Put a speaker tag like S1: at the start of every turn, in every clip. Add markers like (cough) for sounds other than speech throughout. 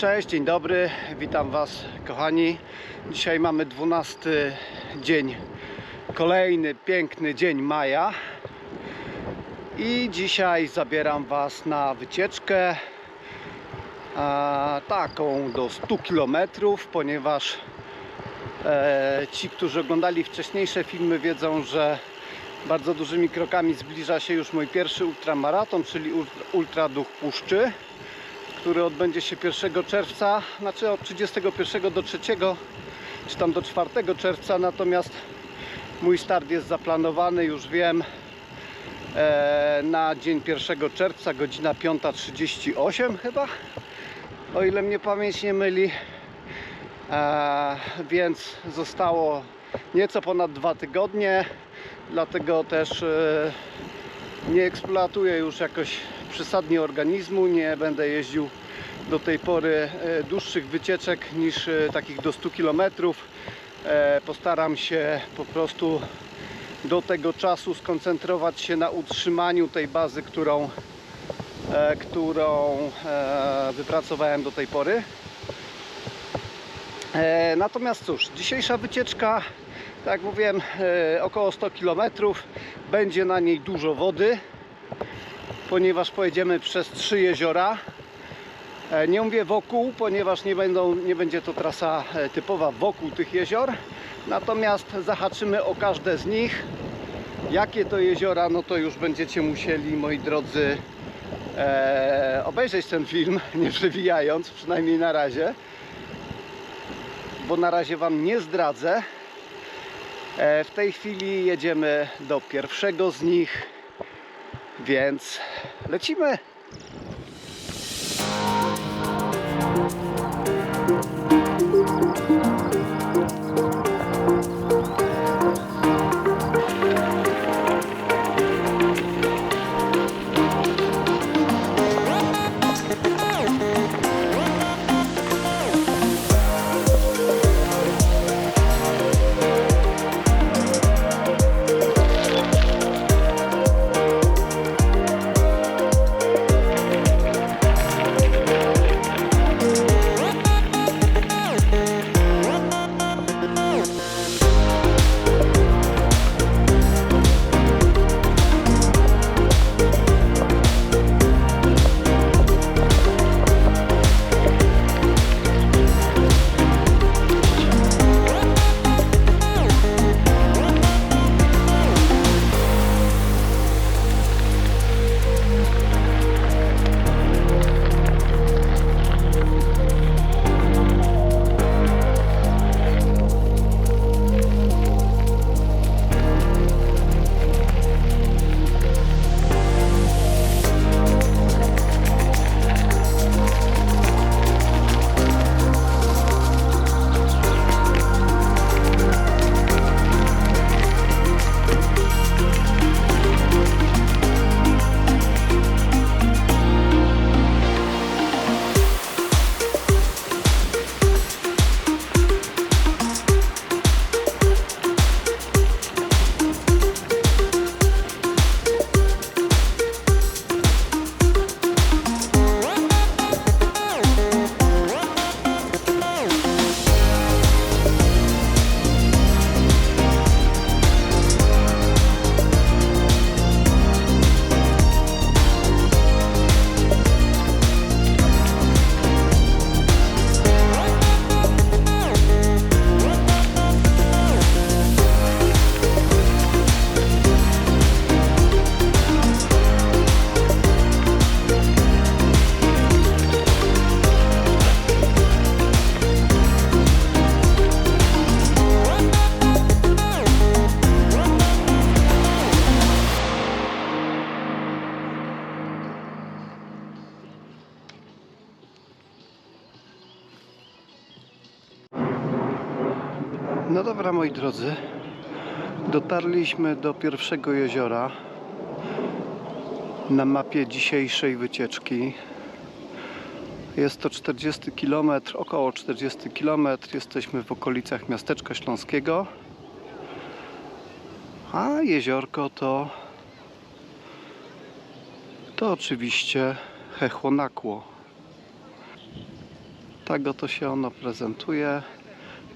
S1: Cześć, dzień dobry, witam Was kochani. Dzisiaj mamy 12 dzień, kolejny piękny dzień maja. I dzisiaj zabieram Was na wycieczkę taką do 100 km, ponieważ e, ci, którzy oglądali wcześniejsze filmy wiedzą, że bardzo dużymi krokami zbliża się już mój pierwszy ultramaraton, czyli Ultra Duch Puszczy który odbędzie się 1 czerwca, znaczy od 31 do 3 czy tam do 4 czerwca, natomiast mój start jest zaplanowany, już wiem, e, na dzień 1 czerwca, godzina 5.38 chyba, o ile mnie pamięć nie myli, e, więc zostało nieco ponad dwa tygodnie, dlatego też e, nie eksploatuję już jakoś przesadnie organizmu, nie będę jeździł do tej pory e, dłuższych wycieczek niż e, takich do 100 km. Postaram się po prostu do tego czasu skoncentrować się na utrzymaniu tej bazy, którą, e, którą e, wypracowałem do tej pory. E, Natomiast cóż, dzisiejsza wycieczka, tak jak mówiłem, e, około 100 km. Będzie na niej dużo wody, ponieważ pojedziemy przez trzy jeziora. E, Nie mówię wokół, ponieważ nie, będą, nie będzie to trasa e, typowa wokół tych jezior. Natomiast zahaczymy o każde z nich. Jakie to jeziora, no to już będziecie musieli, moi drodzy, e, obejrzeć ten film, (laughs) nie przewijając, przynajmniej na razie. Bo na razie Wam nie zdradzę. E, w tej chwili jedziemy do pierwszego z nich, więc lecimy. No dobra, moi drodzy, dotarliśmy do pierwszego jeziora na mapie dzisiejszej wycieczki. Jest to 40 km, około 40 km. Jesteśmy w okolicach miasteczka śląskiego. A jeziorko to to oczywiście Hechłonakło. Tak oto się ono prezentuje.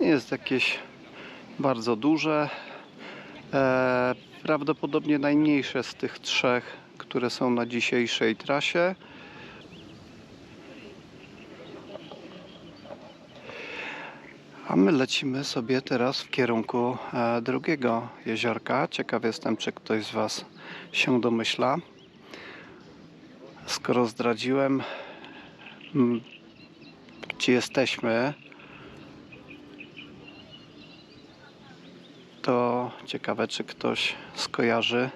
S1: Nie jest jakieś bardzo duże. E, prawdopodobnie najmniejsze z tych trzech, które są na dzisiejszej trasie. A my lecimy sobie teraz w kierunku e, drugiego jeziorka. Ciekaw jestem, czy ktoś z Was się domyśla. Skoro zdradziłem, mm, gdzie jesteśmy, to ciekawe, czy ktoś skojarzy,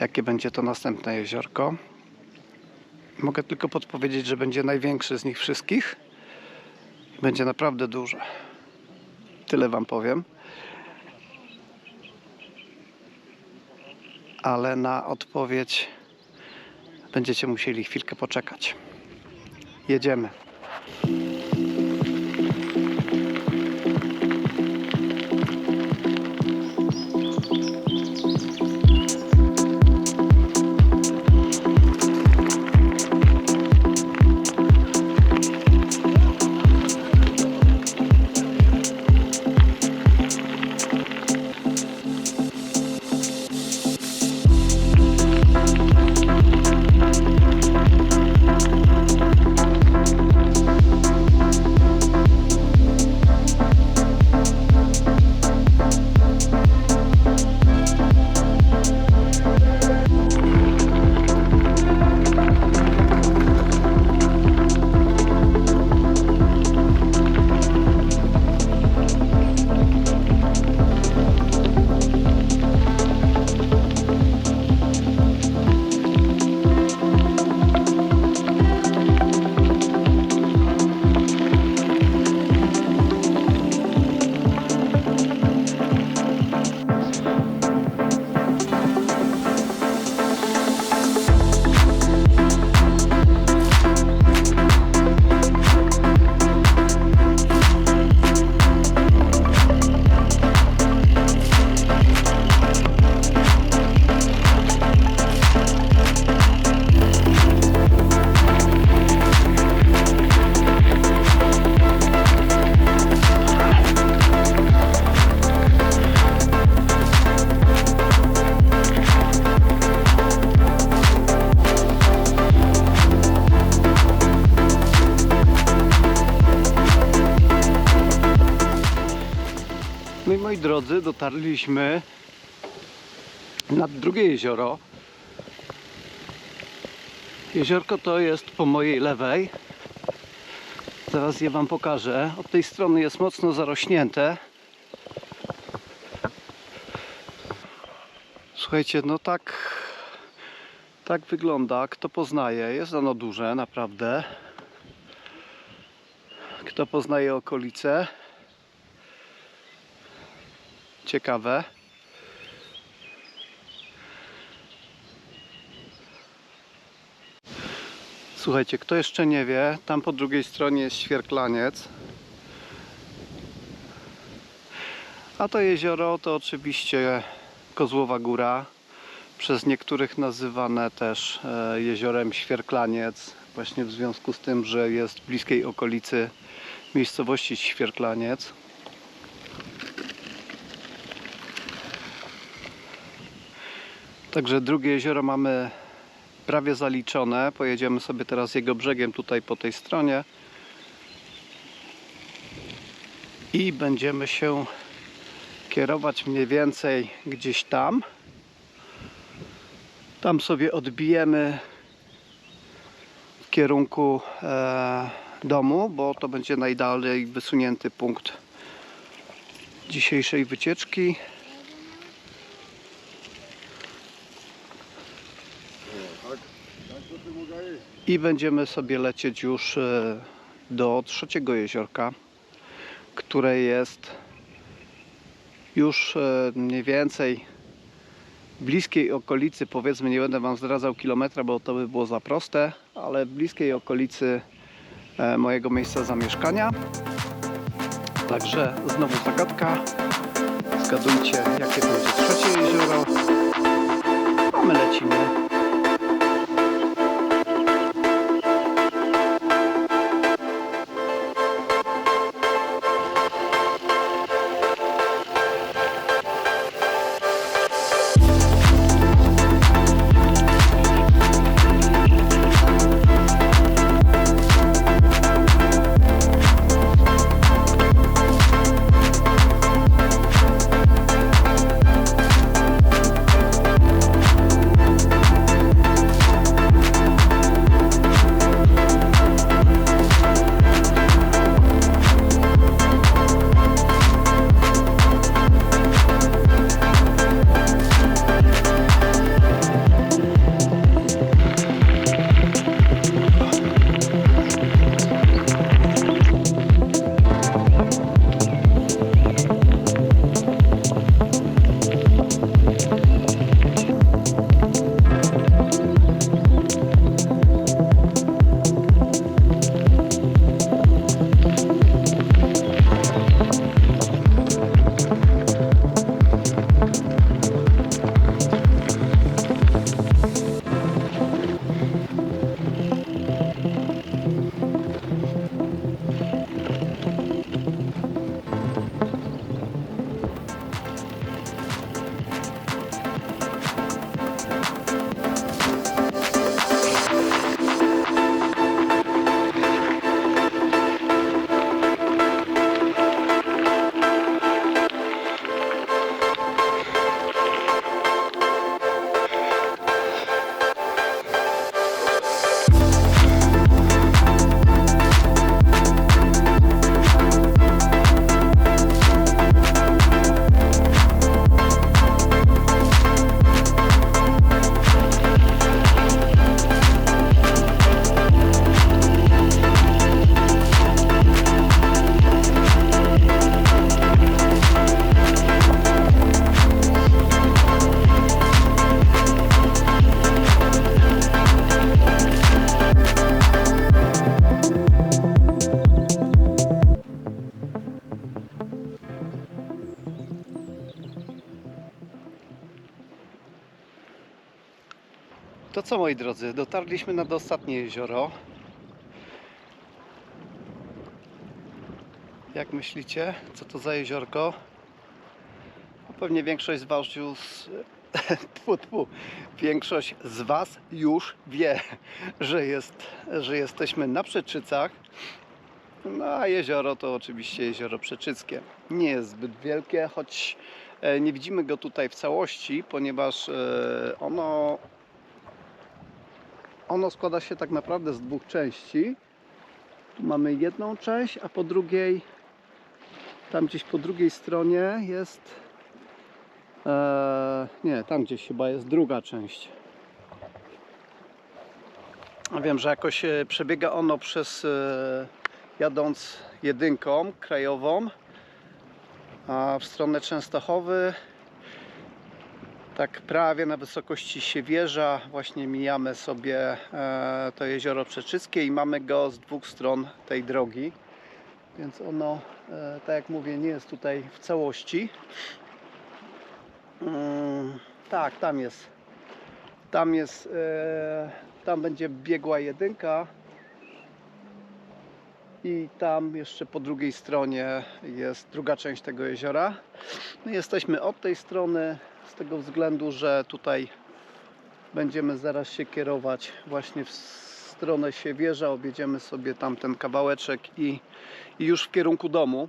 S1: jakie będzie to następne jeziorko. Mogę tylko podpowiedzieć, że będzie największy z nich wszystkich. Będzie naprawdę duże. Tyle Wam powiem. Ale na odpowiedź będziecie musieli chwilkę poczekać. Jedziemy. Dotarliśmy nad drugie jezioro. Jeziorko to jest po mojej lewej. Zaraz je Wam pokażę. Od tej strony jest mocno zarośnięte. Słuchajcie, no tak, tak wygląda. Kto poznaje, jest ono duże, naprawdę. Kto poznaje okolice, ciekawe. Słuchajcie, kto jeszcze nie wie, tam po drugiej stronie jest świerklaniec. A to jezioro to oczywiście Kozłowa Góra, przez niektórych nazywane też e, jeziorem Świerklaniec, właśnie w związku z tym, że jest w bliskiej okolicy miejscowości Świerklaniec. Także drugie jezioro mamy prawie zaliczone. Pojedziemy sobie teraz jego brzegiem tutaj po tej stronie. I będziemy się kierować mniej więcej gdzieś tam. Tam sobie odbijemy w kierunku e, domu, bo to będzie najdalej wysunięty punkt dzisiejszej wycieczki. I będziemy sobie lecieć już e, do trzeciego jeziorka, które jest już e, mniej więcej bliskiej okolicy, powiedzmy, nie będę Wam zdradzał kilometra, bo to by było za proste, ale bliskiej okolicy e, mojego miejsca zamieszkania. Także znowu zagadka. Zgadujcie, jakie będzie trzecie jezioro. A my lecimy. To co moi drodzy, dotarliśmy na ostatnie jezioro. Jak myślicie, co to za jeziorko? No Pewnie większość z Was już (laughs) tfu, tfu, większość z Was już wie, że, jest, że jesteśmy na Przeczycach. No a jezioro to oczywiście jezioro Przeczyckie. Nie jest zbyt wielkie, choć e, nie widzimy go tutaj w całości, ponieważ e, ono, ono składa się tak naprawdę z dwóch części. Tu mamy jedną część, a po drugiej, tam gdzieś po drugiej stronie jest e, nie, tam gdzieś chyba jest druga część. A Wiem, że jakoś e, przebiega ono przez e, jadąc jedynką krajową a w stronę Częstochowy tak prawie na wysokości Siewierza. Właśnie mijamy sobie e, to jezioro Przeczyckie i mamy go z dwóch stron tej drogi. Więc ono, e, tak jak mówię, nie jest tutaj w całości. Mm, tak, tam jest. Tam jest e, tam będzie biegła jedynka. I tam jeszcze po drugiej stronie jest druga część tego jeziora. My jesteśmy od tej strony z tego względu, że tutaj będziemy zaraz się kierować właśnie w stronę Siewierza. Objedziemy sobie tamten kawałeczek i, i już w kierunku domu,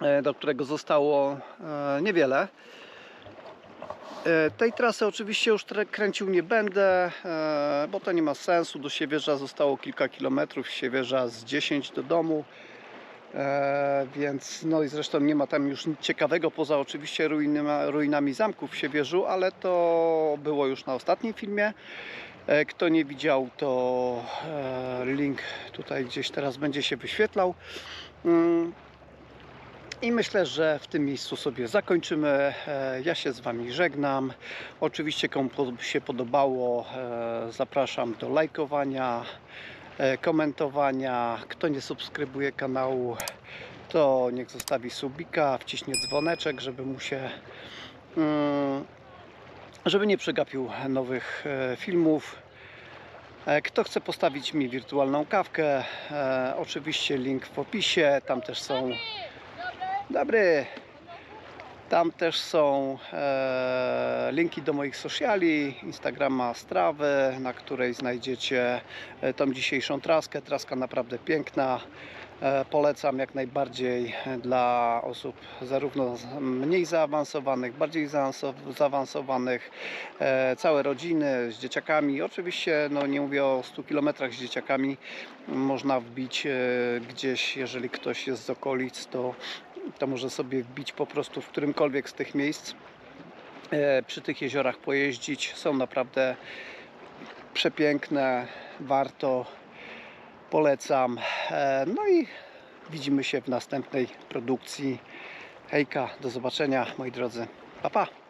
S1: e, do którego zostało e, niewiele. E, Tej trasy oczywiście już kręcił nie będę, bo to nie ma sensu. Do Siewierza zostało kilka kilometrów, Siewierza z 10 do domu. E, więc no i zresztą nie ma tam już nic ciekawego poza oczywiście ruinami, ruinami zamków w Siewierzu, ale to było już na ostatnim filmie. E, Kto nie widział, to e, link tutaj gdzieś teraz będzie się wyświetlał. Mm, i myślę, że w tym miejscu sobie zakończymy. Ja się z Wami żegnam. Oczywiście, komu się podobało, zapraszam do lajkowania, komentowania. Kto nie subskrybuje kanału, to niech zostawi subika, wciśnie dzwoneczek, żeby mu się. mm, żeby nie przegapił nowych e, filmów. E, Kto chce postawić mi wirtualną kawkę, e, oczywiście link w opisie. Tam też są Dobry. Tam też są e, linki do moich sociali, Instagrama, Strawy, na której znajdziecie e, tą dzisiejszą traskę. Traska naprawdę piękna. E, polecam jak najbardziej dla osób zarówno mniej zaawansowanych, bardziej zaawansowanych, e, całe rodziny z dzieciakami. Oczywiście no, nie mówię o 100 km z dzieciakami. Można wbić e, gdzieś, jeżeli ktoś jest z okolic, to to może sobie wbić po prostu w którymkolwiek z tych miejsc. E, Przy tych jeziorach pojeździć. Są naprawdę przepiękne. Warto. Polecam. E, No i widzimy się w następnej produkcji. Hejka, do zobaczenia moi drodzy. Pa pa.